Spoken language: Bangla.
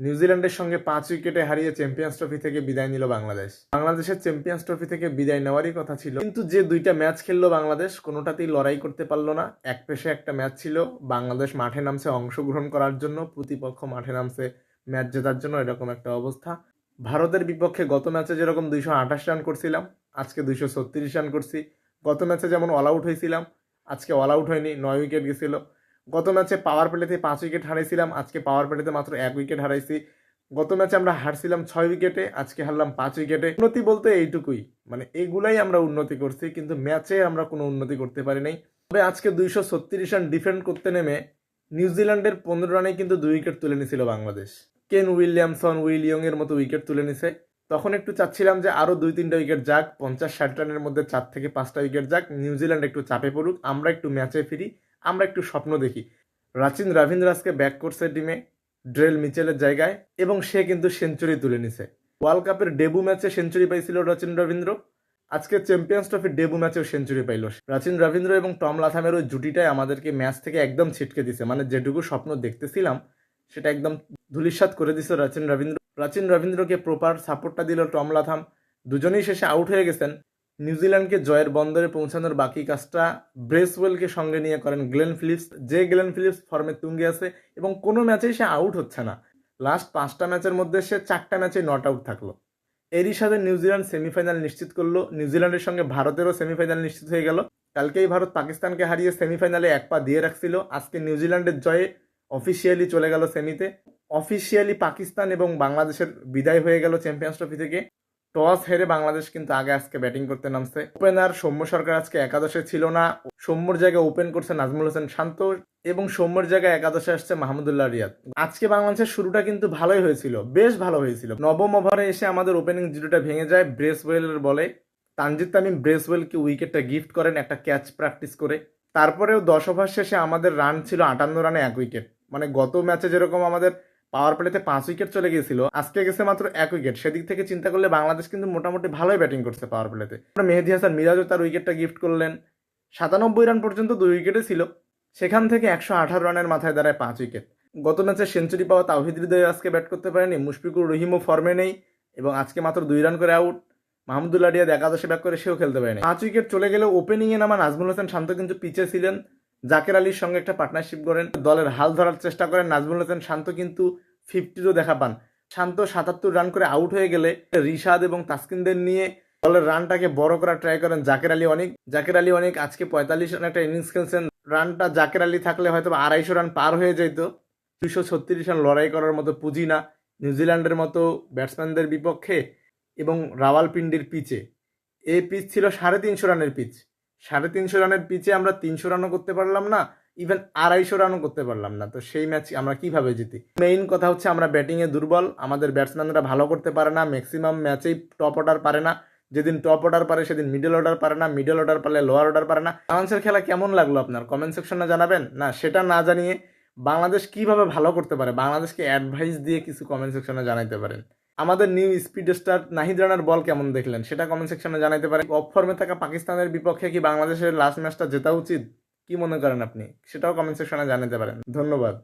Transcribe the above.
নিউজিল্যান্ডের সঙ্গে পাঁচ উইকেটে হারিয়ে চ্যাম্পিয়ন্স ট্রফি থেকে বিদায় নিল বাংলাদেশ। বাংলাদেশের চ্যাম্পিয়ন্স ট্রফি থেকে বিদায় নেওয়ারই কথা ছিল। কিন্তু যে দুইটা ম্যাচ খেললো বাংলাদেশ, কোনোটাতেই লড়াই করতে পারল না। এক পেশে একটা ম্যাচ ছিল। বাংলাদেশ মাঠে নামছে অংশগ্রহণ করার জন্য, প্রতিপক্ষ মাঠে নামছে ম্যাচ জেতার জন্য, এরকম একটা অবস্থা। ভারতের বিপক্ষে গত ম্যাচে যেরকম দুইশো আঠাশ রান করছিলাম, আজকে দুইশো ছত্রিশ রান করছি। গত ম্যাচে যেমন অল আউট হয়েছিলাম, আজকে অল আউট হয়নি, নয় উইকেট গেছিল। গত ম্যাচে পাওয়ার প্লেতে পাঁচ উইকেট হারাইছিলাম, আজকে পাওয়ার প্লেতে মাত্র এক উইকেট হারাইছি। গত ম্যাচে আমরা হারছিলাম ছয় উইকেটে আজকে হারলাম পাঁচ উইকেটে উন্নতি বলতে এইটুকুই। মানে এইগুলাই আমরা উন্নতি করছি, কিন্তু ম্যাচে আমরা কোনো উন্নতি করতে পারি নাই। তবে আজকে দুইশো ছত্রিশ রান ডিফেন্ড করতে নেমে নিউজিল্যান্ডের পনেরো রানে কিন্তু দুই উইকেট তুলে নিয়েছিল বাংলাদেশ। কেন উইলিয়ামসন উইলিয়ং এর মতো উইকেট তুলে নিছে। তখন একটু চাচ্ছিলাম যে আরও দুই তিনটা উইকেট যাক, পঞ্চাশ ষাট রানের মধ্যে চার থেকে পাঁচটা উইকেট যাক। নিউজিল্যান্ড একটু চাপে পড়ুক, আমরা একটু ম্যাচে ফিরি। আমরা একটু স্বপ্ন দেখি। রাচিন রাভিন্দ্রাসকে ব্যাক করছে টিমে ড্রেল মিচেলের জায়গায়, এবং সে কিন্তু সেঞ্চুরি তুলে নিছে। ওয়ার্ল্ড কাপের ডেবু ম্যাচে সেঞ্চুরি পাইছিল রাচিন রবীন্দ্র। আজকে চ্যাম্পিয়ন্স ট্রফির ডেবু ম্যাচেও সেঞ্চুরি পাইল রাচিন রবীন্দ্র এবং টম লাথামের ওই জুটিটাই আমাদেরকে ম্যাচ থেকে একদম ছিটকে দিছে। মানে যেটুকু স্বপ্ন দেখতেছিলাম, সেটা একদম ধুলিস্বাত করে দিছে রাচিন রবীন্দ্র। রাচিন রবীন্দ্রকে প্রপার সাপোর্টটা দিল টম লাথাম। দুজনেই শেষে আউট হয়ে গেছেন। নিউজিল্যান্ডকে জয়ের বন্দরে পৌঁছানোর বাকি কাজটা ব্রেসওয়েলকে সঙ্গে নিয়ে করেন গ্লেন ফিলিপস। যে গ্লেন ফিলিপস ফর্মে তুঙ্গে আছে এবং কোনো ম্যাচেই সে আউট হচ্ছে না। লাস্ট পাঁচটা ম্যাচের মধ্যে সে চারটা ম্যাচে নট আউট থাকল। এরই সাথে নিউজিল্যান্ড সেমিফাইনাল নিশ্চিত করল। নিউজিল্যান্ডের সঙ্গে ভারতেরও সেমিফাইনাল নিশ্চিত হয়ে গেল। কালকেই ভারত পাকিস্তানকে হারিয়ে সেমিফাইনালে এক পা দিয়ে রাখছিল। আজকে নিউজিল্যান্ডের জয়ে অফিসিয়ালি চলে গেল সেমিতে। অফিসিয়ালি পাকিস্তান এবং বাংলাদেশের বিদায় হয়ে গেল চ্যাম্পিয়ন্স ট্রফি থেকে। টস হেরে বাংলাদেশ কিন্তু আগে আজকে ব্যাটিং করতে নামছে। ওপেনার সৌম্য সরকার আজকে একাদশে ছিল না। সৌম্যর জায়গায় ওপেন করছে নাজমুল হোসেন শান্ত এবং সৌম্যর জায়গায় একাদশে আসছে মাহমুদুল্লাহ রিয়াদ। আজকে বাংলাদেশের শুরুটা কিন্তু ভালোই হয়েছিল, বেশ ভালো হয়েছিল। নবম ওভারে এসে আমাদের ওপেনিং জিরোটা ভেঙে যায় ব্রেসওয়েলের বলে। তানজিদ তামিম ব্রেসওয়েলকে উইকেটটা গিফট করেন একটা ক্যাচ প্র্যাকটিস করে। তারপরেও দশ ওভার শেষে আমাদের রান ছিল আটান্ন রানে এক উইকেট মানে গত ম্যাচে যেরকম আমাদের পাওয়ার প্লেতে পাঁচ উইকেট চলে গিয়েছিল। আজকে গেছে মাত্র এক উইকেট। সেদিক থেকে চিন্তা করলে বাংলাদেশ কিন্তু মোটামুটি ভালোই ব্যাটিং করছে পাওয়ার প্লেতে। মেহেদি হাসান মিরাজও তার উইকেটটা গিফট করলেন। সাতানব্বই রান পর্যন্ত দুই উইকেটে ছিল। সেখান থেকে একশো আঠারো রানের মাথায় দাঁড়ায় পাঁচ উইকেট। গত ম্যাচে সেঞ্চুরি পাওয়া তাওহিদ হৃদয় আজকে ব্যাট করতে পারেনি। মুশফিকুর রহিমও ফর্মে নেই এবং আজকে মাত্র দুই রান করে আউট। মাহমুদুল্লাহ রিয়াদ একাদশে ব্যাক করে সেও খেলতে পারেনি। পাঁচ উইকেট চলে গেলেও ওপেনিংয়ে নামা নাজমুল হোসেন শান্ত কিন্তু পিছে ছিলেন। জাকের আলীর সঙ্গে একটা পার্টনারশিপ করেন দলের হাল ধরার চেষ্টা করেন নাজমুল হোসেন। শান্ত কিন্তু ফিফটিরও দেখা পান। শান্ত সাতাত্তর রান করে আউট হয়ে গেলে রিশাদ এবং তাসকিনদের নিয়ে দলের রানটাকে বড় করার ট্রাই করেন জাকের আলী অনেক। জাকের আলী অনেক আজকে পঁয়তাল্লিশ রান একটা ইনিংস খেলছেন। রানটা জাকের আলী থাকলে হয়তো আড়াইশো রান পার হয়ে যেত। দুশো ছত্রিশ রান লড়াই করার মতো পুঁজি না নিউজিল্যান্ডের মতো ব্যাটসম্যানদের বিপক্ষে এবং রাওয়ালপিন্ডির পিচে। এই পিচ ছিল সাড়ে তিনশো রানের পিচ। সাড়ে তিনশো রানের পিচে আমরা তিনশো রানও করতে পারলাম না। ইভেন আড়াইশো রানও করতে পারলাম না। তো সেই ম্যাচ আমরা কীভাবে জিতি? মেইন কথা হচ্ছে আমরা ব্যাটিংয়ে দুর্বল। আমাদের ব্যাটসম্যানরা ভালো করতে পারে না। ম্যাক্সিমাম ম্যাচেই টপ অর্ডার পারে না। যেদিন টপ অর্ডার পারে, সেদিন মিডল অর্ডার পারে না। মিডল অর্ডার পারলে লোয়ার অর্ডার পারে না। বাংলাদেশের খেলা কেমন লাগল আপনার? কমেন্ট সেকশনে জানাবেন। না, সেটা না জানিয়ে বাংলাদেশ কীভাবে ভালো করতে পারে? বাংলাদেশকে অ্যাডভাইস দিয়ে কিছু কমেন্ট সেকশনে জানাইতে পারেন। আমাদের নিউ স্পিড স্টার নাহিদ রানার বল কেমন দেখলেন? সেটা কমেন্ট সেকশনে জানাইতে পারেন। অফ ফর্মে থাকা পাকিস্তানের বিপক্ষে কি বাংলাদেশের লাস্ট ম্যাচটা জেতা উচিত? কি মনে করেন আপনি? সেটাও কমেন্ট সেকশনে জানাতে পারেন। ধন্যবাদ।